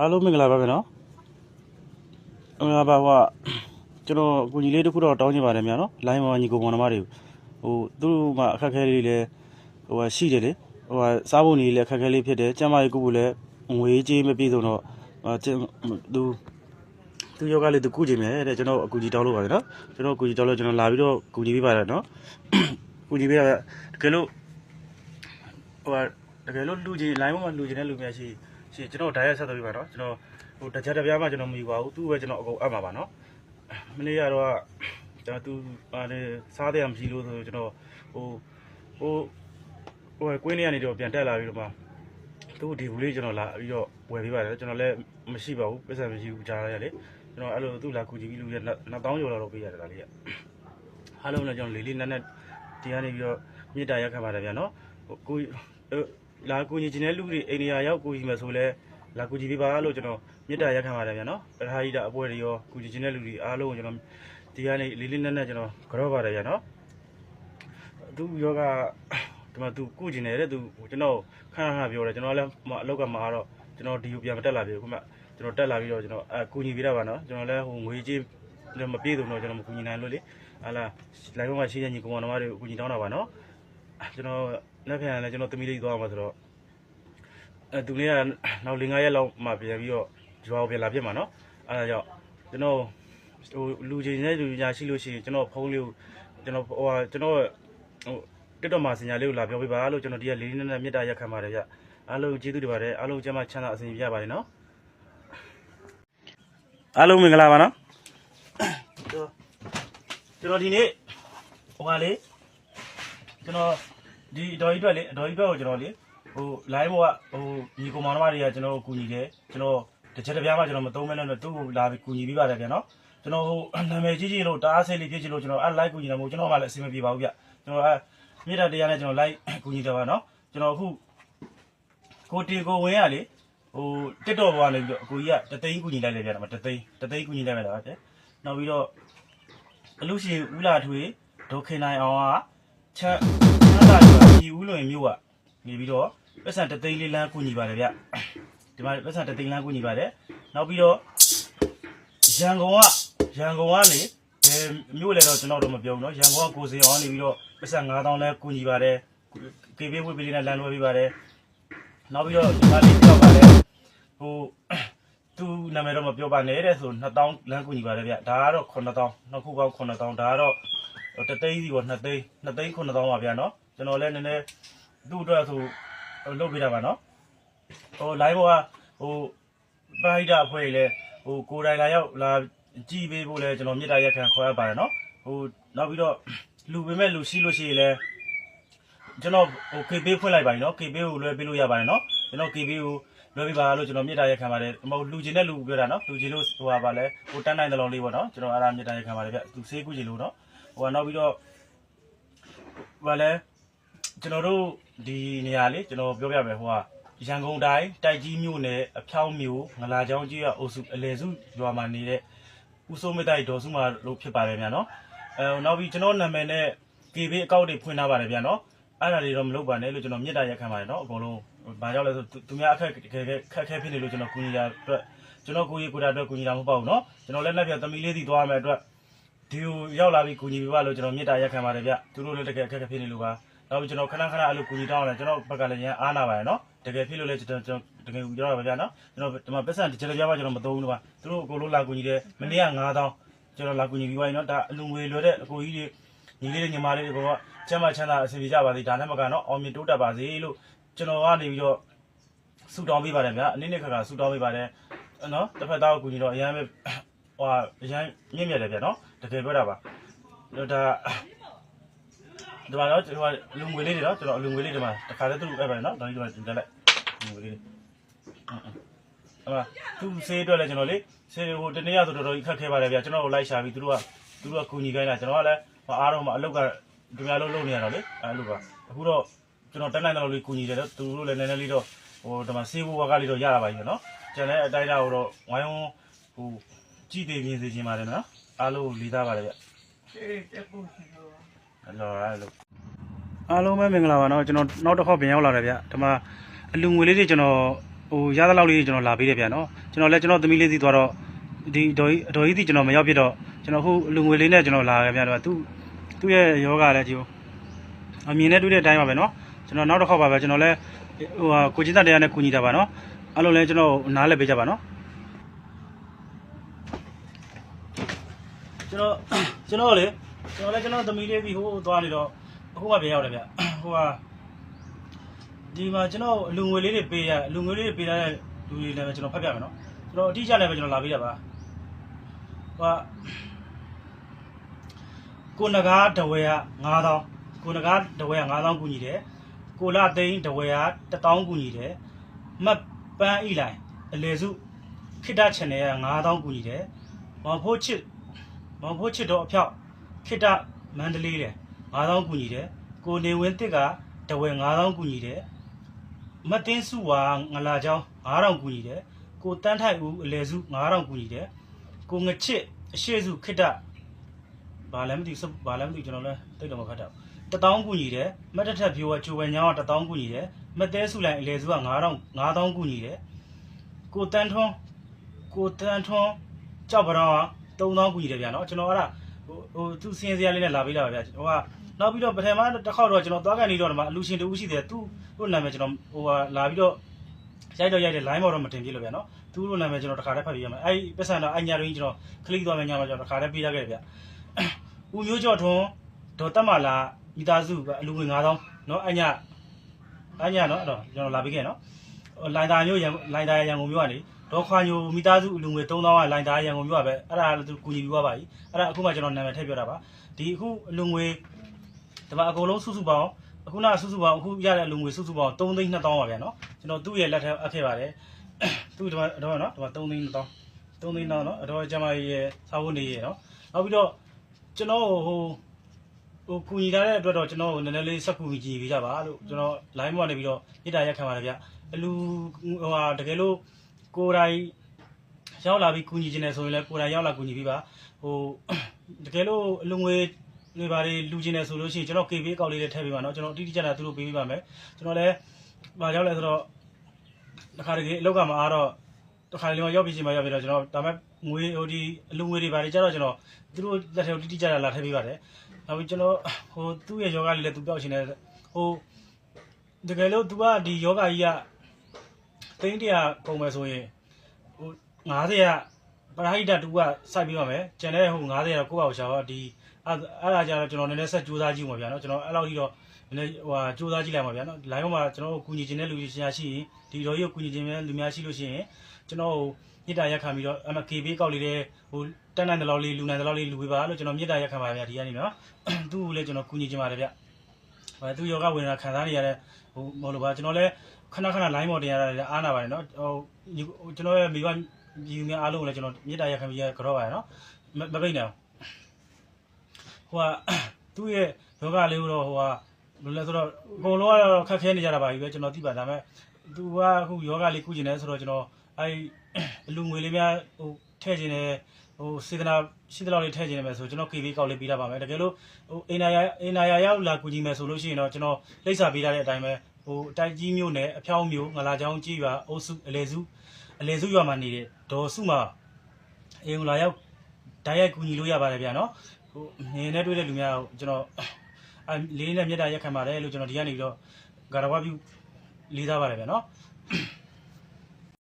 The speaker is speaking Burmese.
အားလုံးမင်္ဂလာပါဗျာနော်မင်္ဂလာပါဟိုကကျွန်တော်အကူကြီးလေးတစ်ခုတော့တောင်းချင်ပါတယ်ဗျာနော်လိုင်းပေါ်ညီကိုမောင်နှမတွေဟိုသူတို့မှအခက်အခဲလေးလည်းဟိုကရှိတယ်လေဟိုကစားဖို့နေလည်းအခက်အခဲလေးဖြစ်တယ်ကျန်းမာရေးကုဖို့လည်းငွေကြေးမပြည့်စုံတော့ဟိုကျန်းသူသူယောဂလေးသူကုချင်မယ်တဲ့ကျွန်တော်အကူကြီးတောင်းလို့ပါတယ်နော်ကျွန်တော်အကူကြီးတောင်းလို့ကျွန်တော်လာပြီးတော့ကူညီပေးပါတယ်နော်ကူညီပေးရတကယ်လို့ဟိုကတကယ်လို့လူကြီးလိုင်းပေါ်မှာလူကြီးတဲ့လူများရှိ ရှင်ကျွန်တော်ဓာတ်ရိုက်ဆက်သွယ်ပြပါတော့ကျွန်တော်ဟိုတကြတပြားမှကျွန်တော်မယူပါဘူးသူ့ပဲကျွန်တော်အကုန်အပ်မှာပါနော်မလေးရတော့ကျွန်တော်သူပါတယ်စားတယ်မရှိလို့ဆိုကျွန်တော်ဟိုဟိုဟိုကွင်းလေးကနေတော့ပြန်တက်လာပြီးတော့မှသူ့ဒီဘူးလေးကျွန်တော်လာပြီးတော့ဝယ်ပေးပါတယ်ကျွန်တော်လည်းမရှိပါဘူးပတ်စံမရှိဘူးကြားရလေကျွန်တော်အဲ့လိုသူ့လာကူကြည့်ပြီးလူရနှစ်တောင်းကျော်တော့ပေးရတယ်ဒါလေးကအားလုံးလည်းကျွန်တော်လေးလေးနက်နက်ဒီကနေပြီးတော့မြေတားရက်ခံပါတယ်ဗျာနော်ဟိုကို လာကူညီခြင်းတဲ့လူတွေအိန္ဒိယရောက်ကူညီမယ်ဆိုလဲလာကူညီပေးပါလို့ကျွန်တော်မြေတားရက်ခံပါတယ်ဗျာနော်ပထဟာကြီးတာအပွဲတွေရောကူညီခြင်းတဲ့လူတွေအားလုံးကိုကျွန်တော်ဒီကနေလေးလေးနက်နက်ကျွန်တော်ကြောပါတယ်ဗျာနော်သူယောဂဒီမှာသူကုကျင်နေတဲ့သူကျွန်တော်ခဏခဏပြောတယ်ကျွန်တော်လည်းအလောက်ကမှာတော့ကျွန်တော်ဒီကိုပြန်မတက်လာပြီခုမှကျွန်တော်တက်လာပြီးတော့ကျွန်တော်အကူညီပေးတာပါနော်ကျွန်တော်လည်းဟိုငွေကြေးလည်းမပြေစုံတော့ကျွန်တော်မကူညီနိုင်လို့လေဟာလာလိုက်ဘုံမှာရှိတဲ့ညီကောင်မတော်တွေကိုကူညီတောင်းတာပါနော်ကျွန်တော် လက်ခံလည်းကျွန်တော်သမီးလေးသွားမှာဆိုတော့အဲသူလေးကနောက်၄၅ရက်လောက်မှပြန်ပြီးတော့ရွာကိုပြန်လာပြစ်မှာနော်အဲဒါကြောင့်ကျွန်တော်ဟိုလူချင်းနဲ့လူညာရှိလို့ရှိရင်ကျွန်တော်ဖုန်းလေးကိုကျွန်တော်ဟိုဟာကျွန်တော်ဟိုတက်တော့မှာစညာလေးကိုလာပြောပေးပါလို့ကျွန်တော်ဒီကလေးလေးနဲ့မြတ်တာရက်ခံပါတယ်ဗျအားလုံးကျေးဇူးတင်ပါတယ်အားလုံးကျမ်းမချမ်းသာအစဉ်ပြရပါတယ်နော်အားလုံးမင်္ဂလာပါနော်ကျွန်တော်ဒီနေ့ဟိုကလေကျွန်တော် ဒီအတော်ကြီးအတွက်လေအတော်ကြီးအတွက်ကိုကျွန်တော်လေဟို live ဘောကဟိုညီကောင်မောင်နှမတွေကကျွန်တော်ကိုကူညီတယ်ကျွန်တော်တစ်ချက်တစ်ပြားမှကျွန်တော်မသုံးမဲနဲ့သူ့ကိုလာပြီးကူညီပေးပါတယ်ဗျနော်ကျွန်တော်ဟိုနာမည်ကြီးကြီးလို့တားဆဲလေးဖြစ်ချင်လို့ကျွန်တော်အဲ့ live ကူညီတာမဟုတ်ကျွန်တော်မှလည်းအဆင်မပြေပါဘူးဗျကျွန်တော်အဲ့မြေတာတရားနဲ့ကျွန်တော် live ကူညီတော့ပါနော်ကျွန်တော်အခုကိုတီကိုဝင်းရလေဟိုတက်တော့ဘွားလည်းပြီးတော့အကိုကြီးကတသိန်းကူညီလိုက်လေဗျာတသိန်းတသိန်းကူညီလိုက်မယ်လားတဲ့နောက်ပြီးတော့အလူရှင်ဦးလာထွေဒေါခင်နိုင်အောင်ကချက်ချမ်းသာယူ ညီဦးလွင်မြို့ကနေပြီးတော့ပတ်စံတသိန်းလေးလမ်းကူညီပါတယ်ဗျဒီမှာပတ်စံတသိန်းလမ်းကူညီပါတယ်နောက်ပြီးတော့ရန်ကုန်ကရန်ကုန်ကနေဘယ်မြို့လဲတော့ကျွန်တော်တို့မပြောဘူးเนาะရန်ကုန်ကကိုစင်အောင်နေပြီးတော့ပတ်စံ9000လဲကူညီပါတယ်ကေပေးဝေးပေးလေးနဲ့လမ်းလွှဲပေးပါတယ် နောက်ပြီးတော့ဒီမှာလေးပြောက်ပါလေဟိုသူနာမည်တော့မပြောပါနဲ့တဲ့ဆို2000လမ်းကူညီပါတယ်ဗျဒါကတော့9000နှစ်ခုပေါင်း9000ဒါကတော့တသိန်းစီပေါ့2သိန်း2သိန်း9000ပါဗျာနော် ကျွန်တော်လည်းနည်းနည်းသူ့အတွက်ဆိုလုပ်ပေးတာပါနော်ဟို live ဘောကဟိုပရိုက်တာအဖွဲ့လေဟိုကိုယ်တိုင်လာရောက်လာကြည်ပေးဖို့လဲကျွန်တော်မြေတားရက်ခံခေါ်ရပါတယ်နော်ဟိုနောက်ပြီးတော့လူပေမဲ့လူရှိလို့ရှိရင်လည်းကျွန်တော်ဟို KB ဖွင့်လိုက်ပါပြီနော် KB ကိုလွှဲပေးလို့ရပါတယ်နော်ကျွန်တော် KB ကိုလွှဲပေးပါလို့ကျွန်တော်မြေတားရက်ခံပါတယ်ဟိုလူချင်းတဲ့လူပြောတာနော်လူချင်းလို့ဟိုပါပါလဲဟိုတန်းနိုင်တဲ့လုံးလေးပေါ့နော်ကျွန်တော်အားရမြေတားရက်ခံပါတယ်ဗျသူဆေးကူးချင်လို့နော်ဟိုကနောက်ပြီးတော့ဟိုလဲ ကျွန်တော်တို့ဒီနေရာလေးကျွန်တော်ပြောပြမယ်ဟိုကရန်ကုန်တိုင်းတိုက်ကြီးမြို့နယ်အဖြောင်းမြို့ငလာချောင်းကြီးရအုပ်စုအလဲစုရွာမှာနေတဲ့ဦးစိုးမတိုက်ဒေါ်စုမာလို့ဖြစ်ပါတယ်ဗျာနော်အဲနောက်ပြီးကျွန်တော်နာမည်နဲ့ KB အကောင့်တွေဖွင့်ထားပါတယ်ဗျာနော်အဲ့ဒါတွေတော့မလုပ်ပါနဲ့လို့ကျွန်တော်မြစ်တာရက်ခံပါတယ်နော်အကုန်လုံးဘာကြောင့်လဲဆိုသူများအခက်ခက်ခက်ခဲဖြစ်နေလို့ကျွန်တော်ကူညီတာအတွက်ကျွန်တော်ကိုကြီးကိုတာအတွက်ကူညီတာမဟုတ်ပါဘူးနော်ကျွန်တော်လည်းလက်ပြသမီးလေးစီသွားမယ်အတွက်ဒီကိုရောက်လာပြီးကူညီပေးပါလို့ကျွန်တော်မြစ်တာရက်ခံပါတယ်ဗျသူတို့လည်းတကယ်အခက်ခက်ဖြစ်နေလို့ပါ နောက်ပြီးကျွန်တော်ခဏခဏအဲ့လိုကူညီတောင်းတယ်ကျွန်တော်ဘက်ကလည်းရန်အားနာပါတယ်နော်တကယ်ဖြစ်လို့လည်းကျွန်တော်ကျွန်တော်တကယ်ကူညီတော့ပါဗျာနော်ကျွန်တော်ဒီမှာပတ်စံဒီချက်ကြပါကျွန်တော်မသုံးဘူးလို့ပါသူတို့အကုန်လုံးလာကူညီတယ်မနေ့က9000ကျွန်တော်လာကူညီပြီးသွားပြီနော်ဒါအလူငွေလွယ်တဲ့အကိုကြီးတွေညီလေးတွေညီမလေးတွေကကျမ်းမချမ်းသာအစီအပြေကြပါစေဒါနဲ့မကနော်အောင်မြင်တိုးတက်ပါစေလို့ကျွန်တော်ကနေပြီးတော့ဆူတောင်းပေးပါတယ်ဗျာအနည်းနဲ့ခါခါဆူတောင်းပေးပါတယ်နော်တစ်ဖက်သားကိုကူညီတော့အရန်ပဲဟိုအရန်မြင့်မြတ်တယ်ဗျာနော်တကယ်ပြောတာပါဒါ ဒီမှာတော့ကျွန်တော်လူငွေလေးတွေနော်ကျွန်တော်လူငွေလေးတွေမှာတခါတည်းသူ့အဲ့ပါနော်ဒါကြီးဒီမှာတင်တက်လိုက်လူငွေလေးတွေအမသူဆေးအတွက်လည်းကျွန်တော်လေဆေးဟိုတနေ့ရဆိုတော်တော်ကြီးခက်ခဲပါတယ်ဗျာကျွန်တော်ကိုလိုက်ရှာပြီးသူတို့ကသူတို့ကကူညီခိုင်းတာကျွန်တော်ကလည်းအားတော့မအလုတ်ကဒီများလုံးလုံးနေရတော့လေအဲ့လိုပါအခုတော့ကျွန်တော်တက်နိုင်တယ်လို့လေးကူညီတယ်တော့သူတို့လည်းနည်းနည်းလေးတော့ဟိုဒီမှာဆေးဘိုးဘကလေးတော့ရတာပါကြီးနော်ကျန်တဲ့အတိုင်းအတာကိုတော့ဝိုင်းဝန်းဟိုကြည့်သေးမြင်စေချင်ပါတယ်နော်အားလုံးလေးသားပါတယ်ဗျအေးတက်ဖို့ရှိတော့ အလော်ရလို့အားလုံးပဲမင်္ဂလာပါနော်ကျွန်တော်နောက်တစ်ခေါက်ပြန်ရောက်လာတယ်ဗျဒီမှာအလူငွေလေးတွေကျွန်တော်ဟိုရသလောက်လေးကျွန်တော်လာပေးတယ်ဗျနော်ကျွန်တော်လည်းကျွန်တော်သမီးလေးစီသွားတော့ဒီတော်ကြီးတော်ကြီးစီကျွန်တော်မရောက်ဖြစ်တော့ကျွန်တော်ခုအလူငွေလေးနဲ့ကျွန်တော်လာခဲ့ဗျတော့သူသူ့ရဲ့ယောဂလည်းဒီအမြင်နဲ့တွေ့တဲ့အတိုင်းပါပဲနော်ကျွန်တော်နောက်တစ်ခေါက်ပါပဲကျွန်တော်လည်းဟိုဟာကိုကြီးသားတရားနဲ့ကူညီတာပါနော်အားလုံးလည်းကျွန်တော်နားလည်ပေးကြပါနော်ကျွန်တော်ကျွန်တော်လေ ကျွန်တော်လည်းကျွန်တော်သမီးလေးစီဟိုသွားနေတော့အခုမှပြန်ရောက်တယ်ဗျဟိုဟာဒီမှာကျွန်တော်အလူငွေလေးတွေပေးရအလူငွေလေးတွေပေးရတဲ့လူတွေလည်းပဲကျွန်တော်ဖတ်ပြမယ်နော်ကျွန်တော်အတိအကျလည်းပဲကျွန်တော်လာပေးတာပါဟိုကိုနဂါတဝဲက9000ကိုနဂါတဝဲက9000ကူညီတယ်ကိုလာသိန်းတဝဲက1000ကူညီတယ်မတ်ပန်းဤလိုက်အလေစုခိတ္တ channel က9000ကူညီတယ်မောင်ဖို့ချစ်မောင်ဖို့ချစ်တော့အဖြောက် ခိတ္တမန္တလေးတယ်9000ကူညီတယ်ကိုနေဝင်းတစ်ကတဝဲ9000ကူညီတယ်မတ်တင်းစုဝါငလာချောင်း9000ကူညီတယ်ကိုတန်းထိုက်ဦးအလဲစု9000ကူညီတယ်ကိုငချစ်အရှိစုခိတ္တဘာလည်းမသိဘူးဘာလည်းမသိဘူးကျွန်တော်လည်းတိတ်တော့မဖတ်တာဘူး1000ကူညီတယ်မတ်တထက်ဖြိုးကချိုဝဲညောင်းက1000ကူညီတယ်မတ်တဲစုလိုက်အလဲစုက9000 9000ကူညီတယ်ကိုတန်းထွန်းကိုတန်းထွန်းကြောက်ပရောင်းက3000ကူညီတယ်ဗျာနော်ကျွန်တော်အဲ့ဒါ ဟိုဟိုသူစင်းစရာလေးနဲ့လာပေးတာပါဗျာဟိုကနောက်ပြီးတော့ပထမတစ်ခေါက်တော့ကျွန်တော်သွားကန်နေတော့ဒီမှာအလူရှင်တူရှိတယ်သူ့နာမည်ကျွန်တော်ဟိုဟာလာပြီးတော့ရိုက်တော့ရိုက်တယ် line ပေါ်တော့မတင်ပြလို့ဗျာနော်သူတို့နာမည်ကျွန်တော်တစ်ခါတည်းဖတ်ပြရမယ်အဲ့ဒီပတ်စံတော့အညာရင်းကျွန်တော် click သွားမယ်ညမှာကျွန်တော်တစ်ခါတည်းပေးရခဲ့တယ်ဗျဦးမျိုးကျော်ထွန်းဒေါ်တက်မလာမိသားစုကအလူငွေ9000နော်အညာအညာနော်အဲ့တော့ကျွန်တော်လာပေးခဲ့နော်လိုင်တာမျိုးရန်လိုင်တာရန်ကုန်မျိုးကနေ ဒေါ်ခွာညိုမိသားစုအလူငွေ3000ကလိုင်တာရန်ကုန်မျိုးကပဲအဲ့ဒါလည်းသူကူညီပြီးသွားပါပြီအဲ့ဒါအခုမှကျွန်တော်နာမည်ထည့်ပြတာပါဒီအခုအလူငွေဒီမှာအကုန်လုံးစုစုပေါင်းအခုနစုစုပေါင်းအခုရတဲ့အလူငွေစုစုပေါင်း3သိန်း2000ပါဗျာနော်ကျွန်တော်သူ့ရဲ့လက်ထက်အပ်ခဲ့ပါတယ်သူ့ဒီမှာတော့နော်ဒီမှာ3သိန်း1000 3သိန်းတော့နော်အတော်ကျမကြီးရဲ့စာဝတ်နေရဲ့နော်နောက်ပြီးတော့ကျွန်တော်ဟိုဟိုကူညီထားတဲ့အတွက်တော့ကျွန်တော်နည်းနည်းလေးဆက်ကူညီကြည့်ပေးကြပါလို့ကျွန်တော် line မှာနေပြီးတော့ညတာရက်ခံပါတယ်ဗျအလူဟိုဟာတကယ်လို့ ကိုယ်တိုင်ရောက်လာပြီးကူညီခြင်းနဲ့ဆိုရင်လည်းကိုယ်တိုင်ရောက်လာကူညီပေးပါဟိုတကယ်လို့အလူငွေတွေဘာတွေလူချင်းနေဆိုလို့ရှိရင်ကျွန်တော် KB အကောင့်လေးတွေထည့်ပေးပါနော်ကျွန်တော်အတိအကျတာသူတို့ပေးပေးပါမယ်ကျွန်တော်လည်းဘာရောက်လဲဆိုတော့တခါတကယ်အလောက်ကမအားတော့တခါလေရောက်ပြီးချိန်မှာရောက်ပြီးတော့ကျွန်တော်ဒါမဲ့ငွေဟိုဒီအလူငွေတွေပါတယ်ကျတော့ကျွန်တော်သူတို့လက်ထဲကိုတိတိကျကျလာထည့်ပေးပါတယ်နောက်ပြီးကျွန်တော်ဟိုသူ့ရဲ့ယောဂလေးလည်းသူပြောက်ရှင်နေဟိုတကယ်လို့ तू ကဒီယောဂကြီးက သိန်းတရာပုံမယ်ဆိုရင်ဟို90ကပရာဟိတတူကစိုက်ပြီးပါမယ်ကျန်တဲ့ဟို90ကတော့ကိုယ့်အောင်ရှာတော့ဒီအဲ့အဲ့ဒါကြတော့ကျွန်တော်နည်းနည်းဆက်ကြိုးစားကြည့်မှာဗျာနော်ကျွန်တော်အဲ့လောက်ကြီးတော့နည်းနည်းဟိုဟာကြိုးစားကြည့်လိုက်မှာဗျာနော် line မှာကျွန်တော်တို့ကူညီခြင်းတဲ့လူရှင်ရှိရင်ဒီတော်ကြီးကိုကူညီခြင်းတဲ့လူများရှိလို့ရှိရင်ကျွန်တော်ဟိုမြစ်တာရက်ခံပြီးတော့အမ KB ကောက်လေးတဲ့ဟိုတက်နိုင်တဲ့လောက်လေးလူနိုင်တဲ့လောက်လေးလူပေးပါလို့ကျွန်တော်မြစ်တာရက်ခံပါဗျာဒီကနေနော်သူ့ကိုလည်းကျွန်တော်ကူညီခြင်းပါတယ်ဗျဟိုသူယောဂဝေဒနာခံစားနေရတဲ့ဟိုမဟုတ်လို့ပါကျွန်တော်လည်းခဏခဏ line ပေါ်တင်ရတာလည်းအားနာပါတယ်နော်ဟိုကျွန်တော်ရဲ့မိဘပြည်များအားလုံးကိုလည်းကျွန်တော်မြစ်တာရက်ခံပြီးရကြောပါတယ်နော်မပိတ်နိုင်ဟိုကသူ့ရဲ့ယောဂလေးကိုတော့ဟိုကဘယ်လဲဆိုတော့အကုန်လုံးကတော့ခက်ခဲနေကြတာပါပြီပဲကျွန်တော်သိပါဒါပေမဲ့သူကအခုယောဂလေးကုကျင်နေဆိုတော့ကျွန်တော်အဲအလူငွေလေးများဟိုထည့်ခြင်းနဲ့ဟိုစေတနာရှိတဲ့လောက်လေးထည့်ခြင်းနဲ့မယ်ဆိုကျွန်တော် KV ကောက်လေးပေးတာပါမယ်တကယ်လို့ဟိုအိန္ဒာယာအိန္ဒာယာရောက်လာကုကျင်မယ်ဆိုလို့ရှိရင်တော့ကျွန်တော်လိပ်စာပေးထားတဲ့အတိုင်းပဲ ဟိုတိုက်ကြီးမျိုးနဲ့အဖြောင်းမျိုးငလာချောင်းကြီးပါအုပ်စုအလေစုအလေစုရွာမှာနေတဲ့ဒေါ်စုမှာအင်္ဂလာရောက်ဓာတ်ရိုက်ကူညီလို့ရပါတယ်ဗျာနော်ဟိုနေနဲ့တွေ့တဲ့လူများကိုကျွန်တော်အလေးနဲ့မြတ်တာရက်ခံပါတယ်လို့ကျွန်တော်ဒီကနေပြီးတော့ဂါရဝပြုလေးစားပါတယ်ဗျာနော်